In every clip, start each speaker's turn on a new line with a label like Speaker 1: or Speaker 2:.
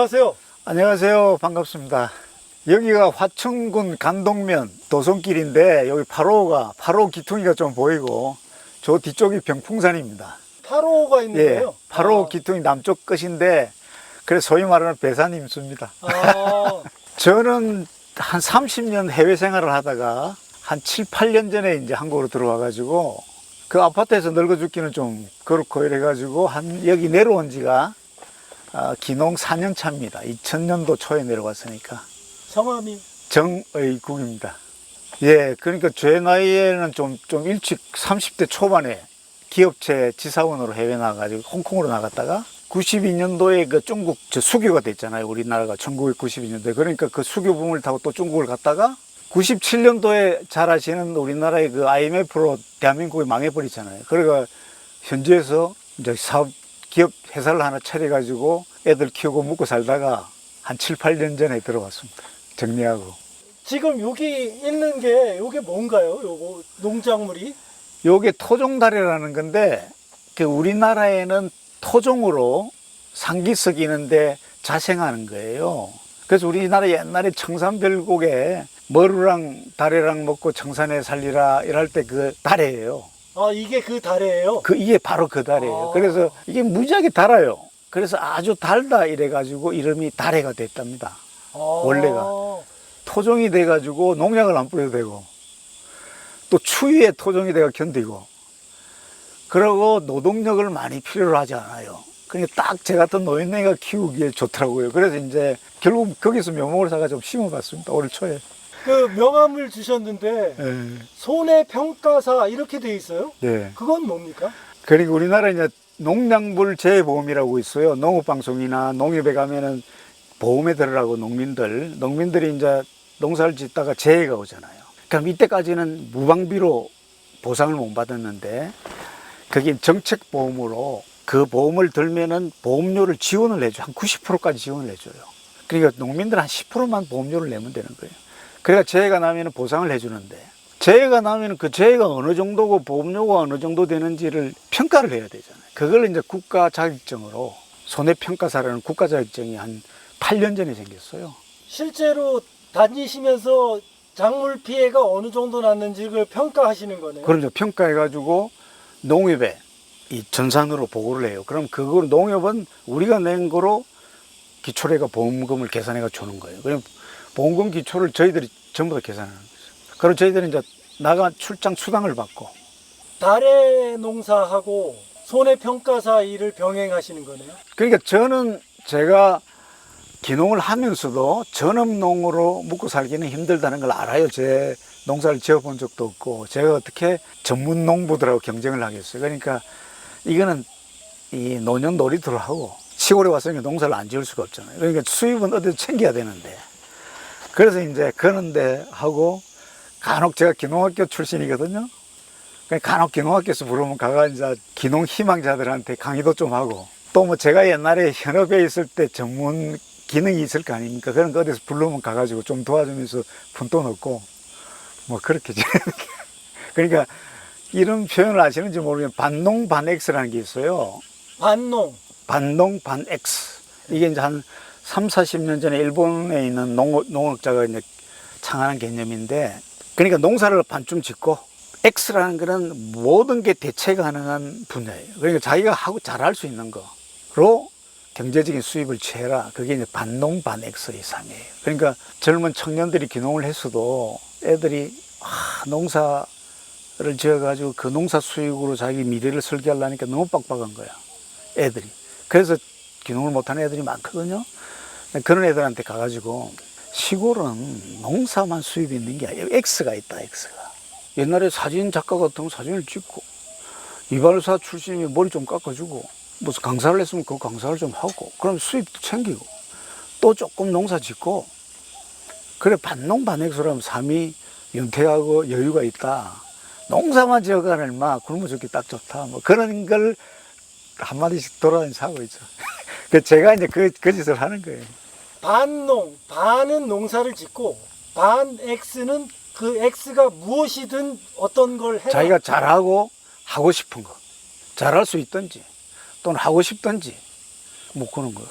Speaker 1: 안녕하세요.
Speaker 2: 안녕하세요. 반갑습니다. 여기가 화천군 간동면 도성길인데 여기 8호가 8호 기퉁이가 좀 보이고 저 뒤쪽이 병풍산입니다.
Speaker 1: 8호가 있는
Speaker 2: 예,
Speaker 1: 거예요?
Speaker 2: 8호
Speaker 1: 아,
Speaker 2: 기퉁이 남쪽 끝인데 그래서 소위 말하는 배산 임수입니다.
Speaker 1: 아,
Speaker 2: 저는 한 30년 해외 생활을 하다가 한 7, 8년 전에 이제 한국으로 들어와 가지고 그 아파트에서 늙어 죽기는 좀 그렇고 이래 가지고 한 여기 내려온 지가 아, 기농 4년 차입니다. 2000년도 초에 내려왔으니까.
Speaker 1: 성함이
Speaker 2: 정의국입니다. 예, 그러니까 제 나이에는 좀, 좀 일찍 30대 초반에 기업체 지사원으로 해외 나가가지고 홍콩으로 나갔다가 92년도에 그 중국 저 수교가 됐잖아요. 우리나라가 1992년도에. 그러니까 그 수교붐을 타고 또 중국을 갔다가 97년도에 잘 아시는 우리나라의 그 IMF로 대한민국이 망해버리잖아요. 그러니까 현지에서 이제 사업, 기업 회사를 하나 차려가지고 애들 키우고 먹고 살다가 한 7, 8년 전에 들어왔습니다. 정리하고.
Speaker 1: 지금 여기 있는 게 이게 뭔가요? 요거 농작물이?
Speaker 2: 요게 토종다래라는 건데 그 우리나라에는 토종으로 상기석이 있는데 자생하는 거예요. 그래서 우리나라 옛날에 청산별곡에 머루랑 다래랑 먹고 청산에 살리라 이럴 때 그 다래예요.
Speaker 1: 아 이게 그 다래예요.
Speaker 2: 그 이게 바로 그 다래예요.
Speaker 1: 아.
Speaker 2: 그래서 이게 무지하게 달아요. 그래서 아주 달다 이래 가지고 이름이 다래가 됐답니다.
Speaker 1: 아,
Speaker 2: 원래가. 토종이 돼 가지고 농약을 안 뿌려도 되고 또 추위에 토종이 돼가 견디고 그러고 노동력을 많이 필요로 하지 않아요. 그러니까 딱 제 같은 노인네가 키우기에 좋더라고요. 그래서 이제 결국 거기서 묘목을 사가 좀 심어봤습니다. 올 초에.
Speaker 1: 그 명함을 주셨는데
Speaker 2: 예.
Speaker 1: 손해 평가사 이렇게 돼 있어요?
Speaker 2: 네.
Speaker 1: 그건 뭡니까?
Speaker 2: 그러니까 우리나라 이제 농량물 재보험이라고 있어요. 농업방송이나 농협에 가면은 보험에 들으라고 농민들, 농민들이 이제 농사를 짓다가 재해가 오잖아요. 그럼 이때까지는 무방비로 보상을 못 받았는데 그게 정책 보험으로 그 보험을 들면은 보험료를 지원을 해줘. 한 90%까지 지원을 해줘요. 그러니까 농민들 한 10%만 보험료를 내면 되는 거예요. 그러니까 재해가 나면은 보상을 해주는데 재해가 나면 그 재해가 어느 정도고 보험료가 어느 정도 되는지를 평가를 해야 되잖아요. 그걸 이제 국가 자격증으로 손해평가사라는 국가 자격증이 한 8년 전에 생겼어요.
Speaker 1: 실제로 다니시면서 작물 피해가 어느 정도 났는지 를 평가하시는 거네요.
Speaker 2: 그럼 이제 평가해가지고 농협에 이 전산으로 보고를 해요. 그럼 그걸 농협은 우리가 낸 거로 기초래가 보험금을 계산해가 주는 거예요. 그럼 보험금 기초를 저희들이 전부 다 계산하는 거죠. 그럼 저희들은 이제 나가 출장 수당을 받고
Speaker 1: 다래 농사하고 손해 평가사 일을 병행하시는 거네요.
Speaker 2: 그러니까 저는 제가 기농을 하면서도 전업농으로 묵고 살기는 힘들다는 걸 알아요. 제 농사를 지어본 적도 없고 제가 어떻게 전문 농부들하고 경쟁을 하겠어요. 그러니까 이거는 이 노년 놀이터를 하고 시골에 왔으니까 농사를 안 지을 수가 없잖아요. 그러니까 수입은 어디서 챙겨야 되는데 그래서 이제 그런데 하고 간혹 제가 기농학교 출신이거든요. 그러니까 간혹 기농학교에서 부르면 가가 이제 기농 희망자들한테 강의도 좀 하고 또 뭐 제가 옛날에 현업에 있을 때 전문 기능이 있을 거 아닙니까? 그런 거 어디서 부르면 가가지고 좀 도와주면서 푼돈 얻고 뭐 그렇게 게. 그러니까 이런 표현을 아시는지 모르겠는데 반농 반엑스라는 게 있어요.
Speaker 1: 반농.
Speaker 2: 반농 반엑스. 이게 이제 한 3, 40년 전에 일본에 있는 농, 농학자가 이제 창안한 개념인데 그러니까 농사를 반쯤 짓고 X라는 거는 모든 게 대체 가능한 분야예요. 그러니까 자기가 하고 잘할 수 있는 거로 경제적인 수입을 취해라. 그게 이제 반농 반엑스의 삶이에요. 그러니까 젊은 청년들이 기농을 했어도 애들이 아, 농사를 지어가지고 그 농사 수익으로 자기 미래를 설계하려니까 너무 빡빡한 거야. 애들이. 그래서 기농을 못하는 애들이 많거든요. 그런 애들한테 가가지고 시골은 농사만 수입이 있는 게 아니에요. X가 있다, X가. 옛날에 사진 작가 같으면 사진을 찍고, 이발사 출신이 머리 좀 깎아주고, 무슨 강사를 했으면 그 강사를 좀 하고, 그럼 수입도 챙기고, 또 조금 농사 짓고, 그래, 반농 반액수라면 삶이 윤택하고 여유가 있다. 농사만 지어가는 마, 굶어 죽기 딱 좋다. 뭐 그런 걸 한마디씩 돌아다니면서 하고 있죠. 그 제가 이제 그, 그 짓을 하는 거예요.
Speaker 1: 반농. 반은 농사를 짓고 반 X는 그 X가 무엇이든 어떤 걸 해라.
Speaker 2: 자기가 잘하고 하고 싶은 거 잘할 수 있든지 또는 하고 싶든지 뭐 그런 거요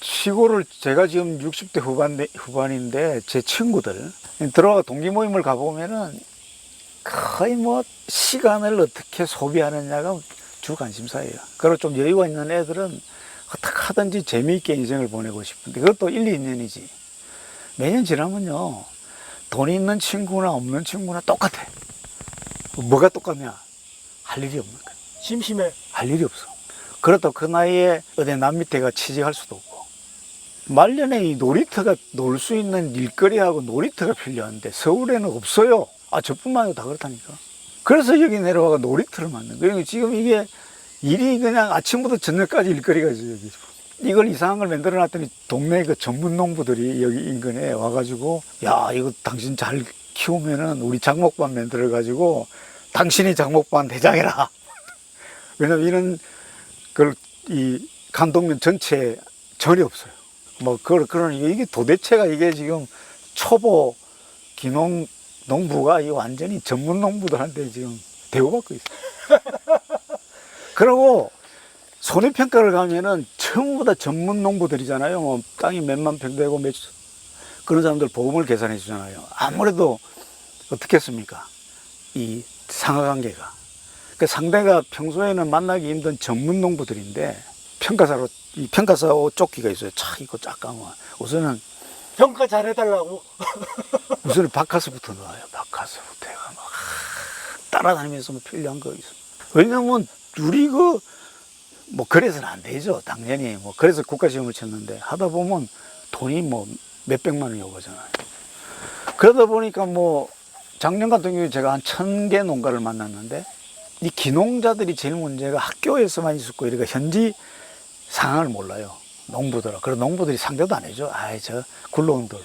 Speaker 2: 시골을 제가 지금 60대 후반 후반인데 제 친구들 들어가 동기 모임을 가보면은 거의 뭐 시간을 어떻게 소비하느냐가 주 관심사예요. 그리고 좀 여유가 있는 애들은 어떻게 하든지 재미있게 인생을 보내고 싶은데 그것도 1, 2년이지. 매년 지나면요. 돈 있는 친구나 없는 친구나 똑같아. 뭐가 똑같냐? 할 일이 없는 거야.
Speaker 1: 심심해.
Speaker 2: 할 일이 없어. 그렇다고 그 나이에 어디 남 밑에 가 취직할 수도 없고. 말년에 이 놀이터가 놀 수 있는 일거리하고 놀이터가 필요한데 서울에는 없어요. 아, 저뿐만 아니고 다 그렇다니까. 그래서 여기 내려와가 놀이터를 만든 거예요. 그러니까 지금 이게 일이 그냥 아침부터 저녁까지 일거리가 있어요, 여기. 이걸 이상한 걸 만들어 놨더니 동네 그 전문 농부들이 여기 인근에 와가지고 야, 이거 당신 잘 키우면은 우리 장목반 만들어 가지고 당신이 장목반 대장이라. 왜냐면 이런 그걸 이 간동면 전체에 전이 없어요. 뭐 그걸 그러니 이게 도대체가 이게 지금 초보 기농 농부가 이 완전히 전문 농부들한테 지금 대우받고 있어요. 그리고 손해평가를 가면은 전부 다 전문 농부들이잖아요. 뭐 땅이 몇만 평 되고 몇 그런 사람들 보험을 계산해 주잖아요. 아무래도 어떻겠습니까? 이 상하관계가. 그 상대가 평소에는 만나기 힘든 전문 농부들인데 평가사로 이 평가사 쫓기가 있어요. 차 이거 짝까면 우선은
Speaker 1: 평가 잘 해달라고.
Speaker 2: 우선은 바카스부터 나와요. 바카스부터 해가 막 따라다니면서 뭐 필요한 거 있어. 왜냐면 우리 그뭐 그래서는 안 되죠. 당연히 뭐 그래서 국가 시험을 쳤는데 하다 보면 돈이 뭐 몇백만 원이 오거잖아요. 그러다 보니까 뭐 작년 같은 경우에 제가 한 천 개 농가를 만났는데 이 기농자들이 제일 문제가 학교에서만 있었고 이러니까 현지 상황을 몰라요. 농부들은. 그래서 농부들이 상대도 안 해줘. 아이, 저 굴러온 들.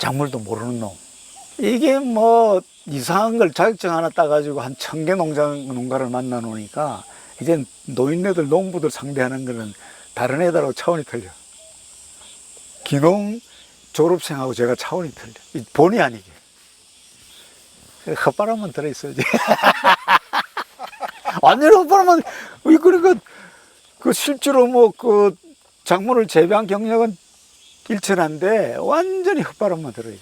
Speaker 2: 작물도 모르는 놈. 이게 뭐 이상한 걸 자격증 하나 따가지고 한 천 개 농장, 농가를 만나 놓으니까 이제 노인네들, 농부들 상대하는 거는 다른 애들하고 차원이 틀려. 기농 졸업생하고 제가 차원이 틀려. 이 본의 아니게. 헛바람만 들어있어야지. 완전히 헛바람만, 이 그러니까 그 실제로 뭐 그 작물을 재배한 경력은 일천한데 완전히 헛바람만 들어요.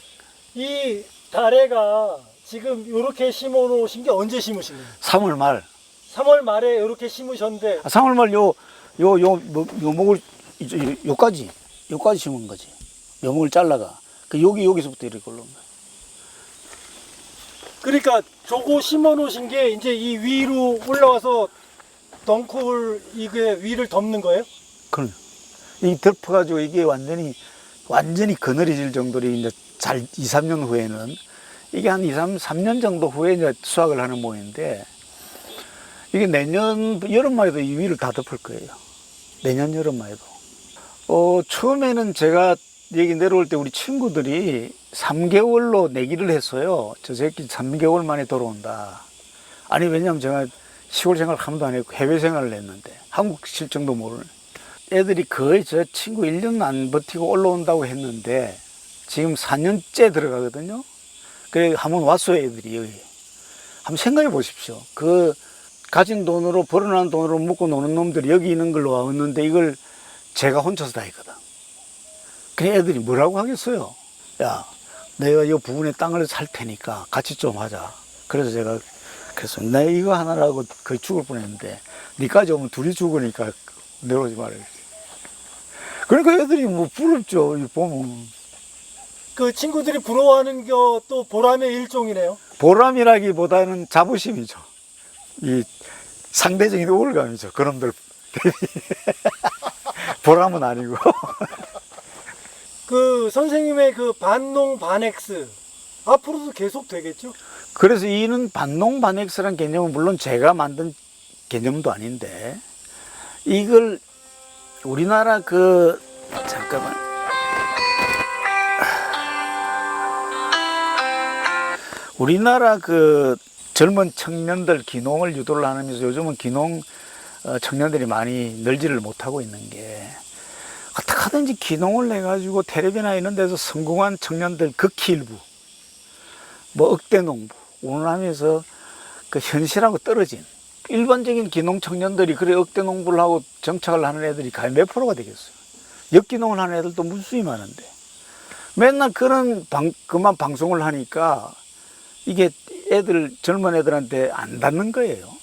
Speaker 1: 이 다래가 지금 이렇게 심어 놓으신 게 언제 심으신 거예요?
Speaker 2: 3월 말,
Speaker 1: 3월 말에 이렇게 심으셨는데
Speaker 2: 아, 3월 말 요, 요, 요, 뭐, 요 목을, 이제 요- 요까지, 요까지 심은 거지. 요 목을 잘라가. 그 여기, 여기서부터 이렇게 올라온 거야.
Speaker 1: 그러니까 저거 심어 놓으신 게 이제 이 위로 올라와서 덩쿨 이게 위를 덮는 거예요?
Speaker 2: 그럼. 이 덮어가지고 이게 완전히, 완전히 그늘해질 정도로 이제 잘, 2, 3년 후에는 이게 한 2, 3, 3년 정도 후에 이제 수확을 하는 모양인데 이게 내년 여름만 해도 이 위를 다 덮을 거예요. 내년 여름만 해도. 어, 처음에는 제가 여기 내려올 때 우리 친구들이 3개월로 내기를 했어요. 저 새끼 3개월 만에 돌아온다. 아니, 왜냐면 제가 시골 생활 한 번도 안 했고 해외 생활을 했는데 한국 실정도 모르는 애들이 거의 저 친구 1년 안 버티고 올라온다고 했는데 지금 4년째 들어가거든요. 그래, 한번 왔어요, 애들이 여기. 한번 생각해 보십시오. 그 가진 돈으로 벌어난 돈으로 먹고 노는 놈들이 여기 있는 걸로 왔는데 이걸 제가 혼자서 다 했거든. 그래 애들이 뭐라고 하겠어요? 야, 내가 이 부분에 땅을 살 테니까 같이 좀 하자. 그래서 제가 그래서 내 이거 하나라고 거의 죽을 뻔했는데 니까지 오면 둘이 죽으니까 내려오지 말아요. 그러니까 애들이 뭐 부럽죠. 이 보면
Speaker 1: 그 친구들이 부러워하는 것도 보람의 일종이네요.
Speaker 2: 보람이라기보다는 자부심이죠. 이 상대적인 우월감이죠. 그놈들 보람은 아니고.
Speaker 1: 그 선생님의 그 반농 반엑스 앞으로도 계속 되겠죠?
Speaker 2: 그래서 이는 반농 반엑스란 개념은 물론 제가 만든 개념도 아닌데 이걸 우리나라 그 잠깐만 우리나라 그 젊은 청년들 기농을 유도를 하면서 요즘은 기농 어, 청년들이 많이 늘지를 못하고 있는 게 어떻게 하든지 기농을 해가지고 텔레비나 이런 데서 성공한 청년들 극히 일부 뭐 억대 농부 운운하면서 그 현실하고 떨어진 일반적인 기농 청년들이 그래 억대 농부를 하고 정착을 하는 애들이 과연 몇 프로가 되겠어요? 엽기농을 하는 애들도 무수히 많은데 맨날 그런 방, 그만 방송을 하니까 이게 애들 젊은 애들한테 안 닿는 거예요.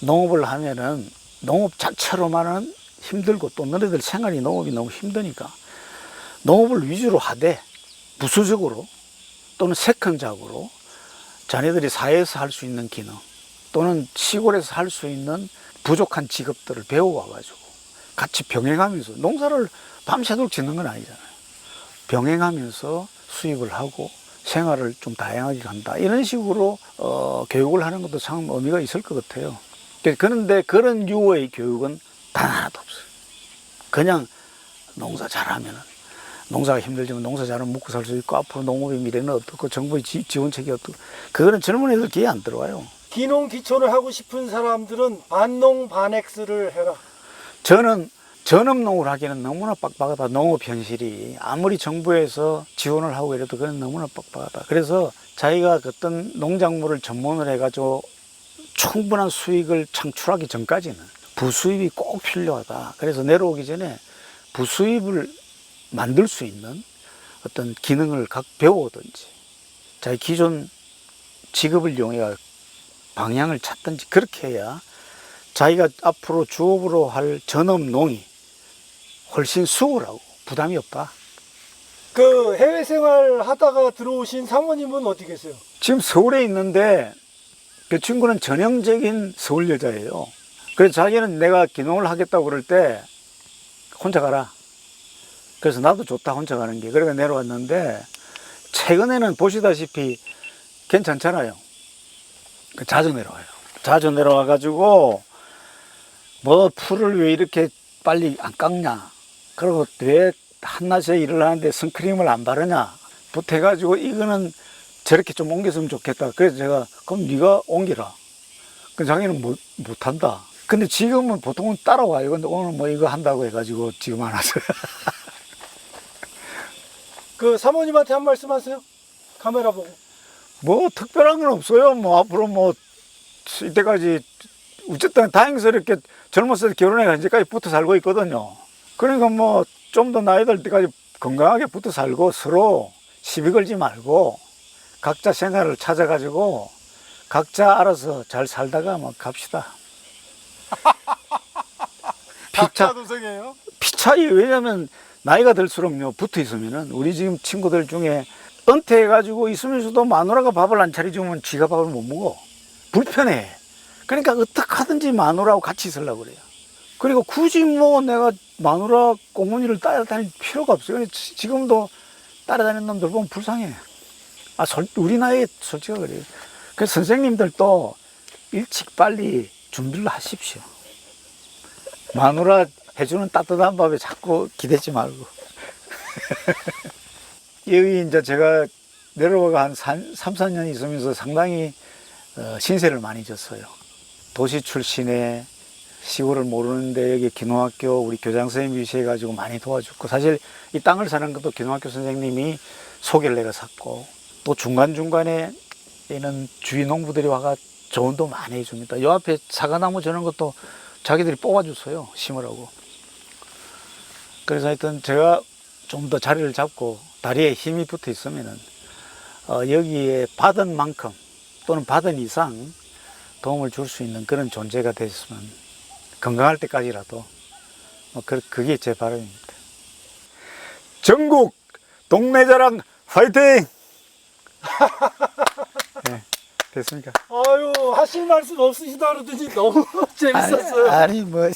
Speaker 2: 농업을 하면은 농업 자체로만은 힘들고 또 너희들 생활이 농업이 너무 힘드니까 농업을 위주로 하되 부수적으로 또는 세컨작으로 자네들이 사회에서 할 수 있는 기능 또는 시골에서 할 수 있는 부족한 직업들을 배워와 가지고 같이 병행하면서 농사를 밤새도록 짓는 건 아니잖아요. 병행하면서 수입을 하고 생활을 좀 다양하게 간다. 이런 식으로 어, 교육을 하는 것도 참 의미가 있을 것 같아요. 그- 그런데 그런 유의 교육은 단 하나도 없어요. 그냥 농사 잘하면은 농사가 힘들지만 농사 잘하면 먹고 살 수 있고 앞으로 농업의 미래는 어떻고 정부의 지, 지원책이 어떻고 그거는 젊은 애들 귀에 안 들어와요.
Speaker 1: 기농 기촌을 하고 싶은 사람들은 반농 반엑스를 해라.
Speaker 2: 저는 전업농을 하기는 너무나 빡빡하다. 농업 현실이 아무리 정부에서 지원을 하고 이래도 그건 너무나 빡빡하다. 그래서 자기가 어떤 농작물을 전문을 해가지고 충분한 수익을 창출하기 전까지는 부수입이 꼭 필요하다. 그래서 내려오기 전에 부수입을 만들 수 있는 어떤 기능을 각 배우든지 자기 기존 직업을 이용해 방향을 찾든지 그렇게 해야 자기가 앞으로 주업으로 할 전업농이 훨씬 수월하고 부담이 없다.
Speaker 1: 그 해외 생활 하다가 들어오신 사모님은 어디 계세요?
Speaker 2: 지금 서울에 있는데 그 친구는 전형적인 서울 여자예요. 그래서 자기는 내가 기농을 하겠다고 그럴 때 혼자 가라. 그래서 나도 좋다 혼자 가는 게. 그래서 내려왔는데 최근에는 보시다시피 괜찮잖아요. 그 자주 내려와요. 자주 내려와 가지고 뭐 풀을 왜 이렇게 빨리 안 깎냐. 그리고 왜 한낮에 일을 하는데 선크림을 안 바르냐. 부해가지고 이거는 저렇게 좀 옮겼으면 좋겠다. 그래서 제가 그럼 네가 옮기라. 그 자기는 못, 못한다. 근데 지금은 보통은 따라와요. 근데 오늘 뭐 이거 한다고 해가지고 지금 안 왔어요.
Speaker 1: 그 사모님한테 한 말씀 하세요. 카메라 보고.
Speaker 2: 뭐 특별한 건 없어요. 뭐 앞으로 뭐 이때까지 어쨌든 다행스럽게 젊었을 때 결혼해 현재까지 붙어 살고 있거든요. 그러니까 뭐 좀 더 나이 들 때까지 건강하게 붙어 살고 서로 시비 걸지 말고 각자 생활을 찾아가지고 각자 알아서 잘 살다가 뭐 갑시다. 피차
Speaker 3: 동생이에요?
Speaker 2: 피차이 왜냐면 나이가 들수록요 붙어 있으면은 우리 지금 친구들 중에 은퇴해가지고 있으면서도 마누라가 밥을 안 차려주면 지가 밥을 못 먹어 불편해 그러니까 어떻게 하든지 마누라하고 같이 있으려고 그래요 그리고 굳이 뭐 내가 마누라 꽁무니를 따라다닐 필요가 없어요 지금도 따라다니는 놈들 보면 불쌍해 아 솔- 우리 나이에 솔직히 그래요 그래서 선생님들도 일찍 빨리 준비를 하십시오 마누라 해주는 따뜻한 밥에 자꾸 기대지 말고. 여기 이제 제가 내려와가 한 3, 4년 있으면서 상당히 어, 신세를 많이 졌어요. 도시 출신의 시골을 모르는데 여기 기농학교 우리 교장 선생님이 위시해가지고 많이 도와줬고 사실 이 땅을 사는 것도 기농학교 선생님이 소개를 내가 샀고 또 중간중간에 있는 주위 농부들이 와가 조언도 많이 해줍니다. 요 앞에 사과나무 저는 것도 자기들이 뽑아줬어요. 심으라고. 그래서 하여튼 제가 좀 더 자리를 잡고 다리에 힘이 붙어 있으면은 어, 여기에 받은 만큼 또는 받은 이상 도움을 줄 수 있는 그런 존재가 됐으면 건강할 때까지라도 뭐 그, 그게 제 바람입니다. 전국 동네 자랑 화이팅! 네, 됐습니까?
Speaker 1: 아유 하실 말씀 없으시다 그러더니 너무 재밌었어요.
Speaker 2: 아니, 아니 뭐